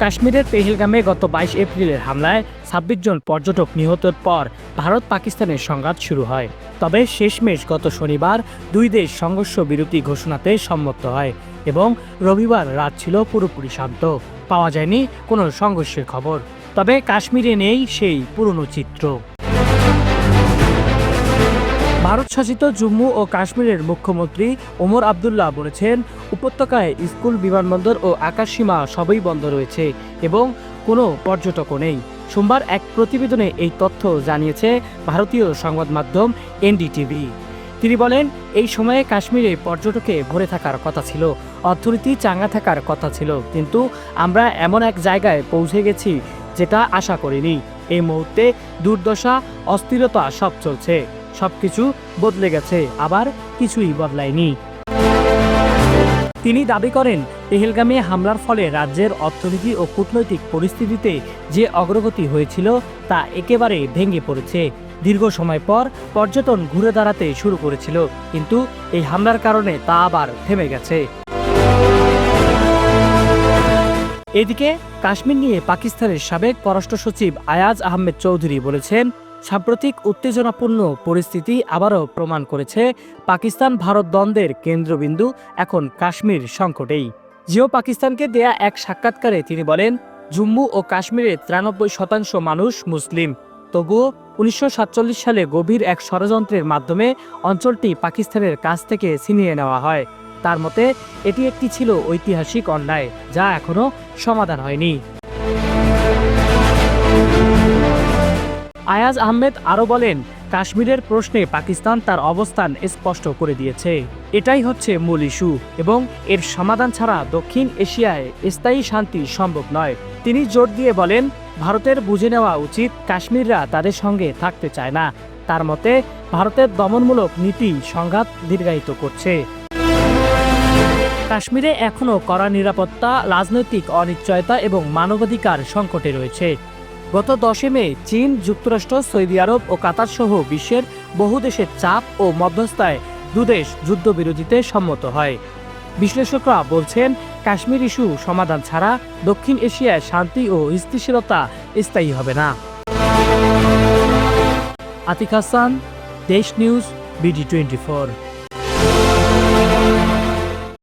কাশ্মীরের পেহেলগামে গত বাইশ এপ্রিলের হামলায় ছাব্বিশ জন পর্যটক নিহতের পর ভারত পাকিস্তানের সংঘাত শুরু হয়। তবে শেষমেশ গত শনিবার দুই দেশ সংঘর্ষ বিরতি ঘোষণাতে সম্মত হয় এবং রবিবার রাত ছিল পুরোপুরি শান্ত। পাওয়া যায়নি কোনো সংঘর্ষের খবর। তবে কাশ্মীরে নেই সেই পুরনো চিত্র। ভারত শাসিত জম্মু ও কাশ্মীরের মুখ্যমন্ত্রী ওমর আবদুল্লাহ বলেছেন, উপত্যকায় স্কুল, বিমানবন্দর ও আকাশসীমা সবই বন্ধ রয়েছে এবং কোনো পর্যটকও নেই। সোমবার এক প্রতিবেদনে এই তথ্য জানিয়েছে ভারতীয় সংবাদ মাধ্যম এনডিটিভি। তিনি বলেন, এই সময়ে কাশ্মীরে পর্যটকে ভরে থাকার কথা ছিল, অর্থনীতি চাঙ্গা থাকার কথা ছিল, কিন্তু আমরা এমন এক জায়গায় পৌঁছে গেছি যেটা আশা করিনি। এই মুহূর্তে দুর্দশা, অস্থিরতা সব চলছে। সবকিছু বদলে গেছে, আবার কিছুই বদলায়নি। তিনি দাবি করেন, পেহেলগামে হামলার ফলে রাজ্যের অর্থনীতি ও কূটনৈতিক পরিস্থিতিতে যে অগ্রগতি হয়েছিল তা একেবারে ভেঙে পড়েছে। দীর্ঘ সময় পর পর্যটন ঘুরে দাঁড়াতে শুরু করেছিল, কিন্তু এই হামলার কারণে তা আবার থেমে গেছে। এদিকে কাশ্মীর নিয়ে পাকিস্তানের সাবেক পররাষ্ট্র সচিব আয়াজ আহমেদ চৌধুরী বলেছেন সাম্প্রতিক উত্তেজনাপূর্ণ পরিস্থিতি আবারও প্রমাণ করেছে পাকিস্তান ভারত দ্বন্দ্বের কেন্দ্রবিন্দু, এখন কাশ্মীর সংকটেই। জিও পাকিস্তানকে দেয়া এক সাক্ষাৎকারে তিনি বলেন, জম্মু ও কাশ্মীরের তিরানব্বই শতাংশ মানুষ মুসলিম। তবুও উনিশশো সাতচল্লিশ সালে গভীর এক ষড়যন্ত্রের মাধ্যমে অঞ্চলটি পাকিস্তানের কাছ থেকে ছিনিয়ে নেওয়া হয়। তার মতে, এটি একটি ছিল ঐতিহাসিক অন্যায়, যা এখনও সমাধান হয়নি। আয়াজ আহমেদ আরও বলেন, কাশ্মীরের প্রশ্নে পাকিস্তান তার অবস্থান স্পষ্ট করে দিয়েছে। এটাই হচ্ছে মূল ইস্যু এবং এর সমাধান ছাড়া দক্ষিণ এশিয়ায় স্থায়ী শান্তি সম্ভব নয়। তিনি জোর দিয়ে বলেন, ভারতের বুঝে নেওয়া উচিত কাশ্মীররা তাদের সঙ্গে থাকতে চায় না। তার মতে, ভারতের দমনমূলক নীতি সংঘাত দীর্ঘায়িত করছে। কাশ্মীরে এখনও কড়া নিরাপত্তা, রাজনৈতিক অনিশ্চয়তা এবং মানবাধিকার সংকটে রয়েছে। গত দশে মে চীন, যুক্তরাষ্ট্র, সৌদি আরব ও কাতার সহ বিশ্বের বহু দেশের চাপ ও মধ্যস্থায় দুদেশ যুদ্ধবিরোধীতে সম্মত হয়। বিশ্লেষকরা বলছেন, কাশ্মীর ইস্যু সমাধান ছাড়া দক্ষিণ এশিয়ায় শান্তি ও স্থিতিশীলতা স্থায়ী হবে না। আতিক হাসান, দেশ নিউজ, বিডি টোয়েন্টি ফোর।